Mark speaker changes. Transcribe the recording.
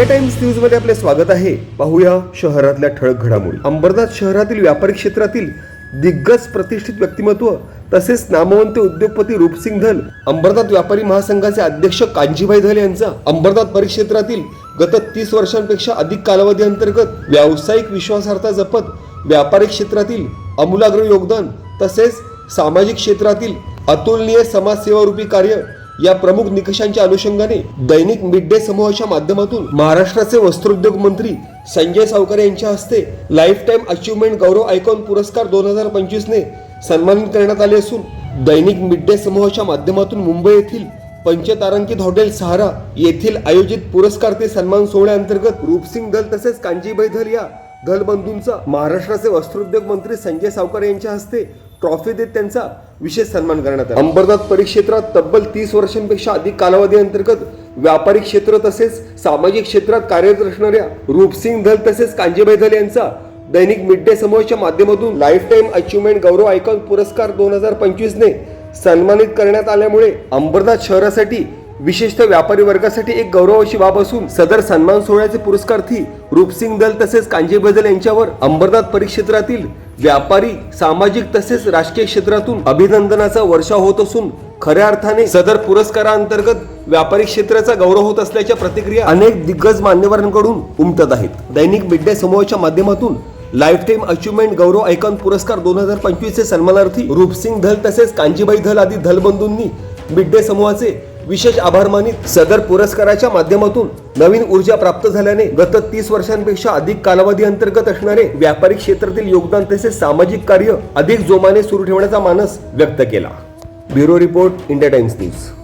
Speaker 1: India times न्यूजमध्ये आपले स्वागत आहे. पाहूया शहरातल्या ठळक घडामोडी. अंबरनाथ शहरातील व्यापारी क्षेत्रातील दिग्गज प्रतिष्ठित व्यक्तिमत्व तसेच नामवंत उद्योगपती रूपसिंग धल अंबरनाथ व्यापारी महासंघाचे अध्यक्ष कांजीभाई धल यांचा अंबरनाथ परिक्षेत्रातील गत तीस वर्षांपेक्षा अधिक कालावधी अंतर्गत व्यावसायिक विश्वासार्हता जपत व्यापारी क्षेत्रातील अमूलाग्र योगदान तसेच सामाजिक क्षेत्रातील अतुलनीय समाजसेवारूपी कार्य या प्रमुख निकषांच्या अनुषंगाने दैनिक मिड डे समूहाच्या माध्यमातून महाराष्ट्राचे वस्त्रोद्योग मंत्री संजय सावकर यांच्या हस्ते लाईफ टाईम अचीवमेंट गौरव आयकॉन पुरस्कार दोन हजार पंचवीस ने सन्मानित करण्यात आले असून दैनिक मिड डे समूहाच्या माध्यमातून मुंबई येथील पंचतारांकित हॉटेल सहारा येथील आयोजित पुरस्कार ते सन्मान सोहळ्याअंतर्गत रूपसिंग दल तसेच कांजीबाई धल या दल बंधूंचा महाराष्ट्राचे वस्त्रोद्योग मंत्री संजय सावकर यांच्या हस्ते ट्रॉफी देत त्यांचा विशेष सन्मान करण्यात आला. अंबरनाथ परिक्षेत्रात तब्बल तीस वर्षांपेक्षा अधिक कालावधी अंतर्गत व्यापारी क्षेत्र तसेच सामाजिक क्षेत्रात कार्यरत असणाऱ्या रूपसिंग धल तसेच कांजीबाई धल यांचा दैनिक मिड डे समूहाच्या माध्यमातून लाईफ टाईम अचीवमेंट गौरव आयकॉन पुरस्कार दोन हजार पंचवीसने सन्मानित करण्यात आल्यामुळे अंबरनाथ शहरासाठी विशेषतः व्यापारी वर्गासाठी एक गौरवाची बाब असून सदर सन्मान सोहळ्याचे पुरस्कार्थी रूपसिंग दल तसेच कांजी बदल यांच्यावर अंबरनाथ परिक्षेत्रातील व्यापारी सामाजिक तसेच राजकीय क्षेत्रातून अभिनंदनाचा वर्षाव होत असून खऱ्या अर्थाने सदर पुरस्कारांतर्गत व्यापारी क्षेत्राचा गौरव होत असल्याच्या प्रतिक्रिया अनेक दिग्गज मान्यवरांकडून उमटत आहेत. दैनिक मिड डे समूहाच्या माध्यमातून लाईफ टाईम अचीवमेंट गौरव ऐकन पुरस्कार दोन हजार पंचवीस चे सन्मानार्थी रूपसिंग धल तसेच कांजीबाई धल आदी धलबंधूंनी मिड डे समूहाचे विशेष आभार मानित सदर पुरस्काराच्या माध्यमातून नवीन ऊर्जा प्राप्त झाल्याने गत तीस वर्षांपेक्षा अधिक कालावधी अंतर्गत असणारे व्यापारी क्षेत्रातील योगदान तसेच सामाजिक कार्य अधिक जोमाने सुरू ठेवण्याचा मानस व्यक्त केला. Bureau report India Times news.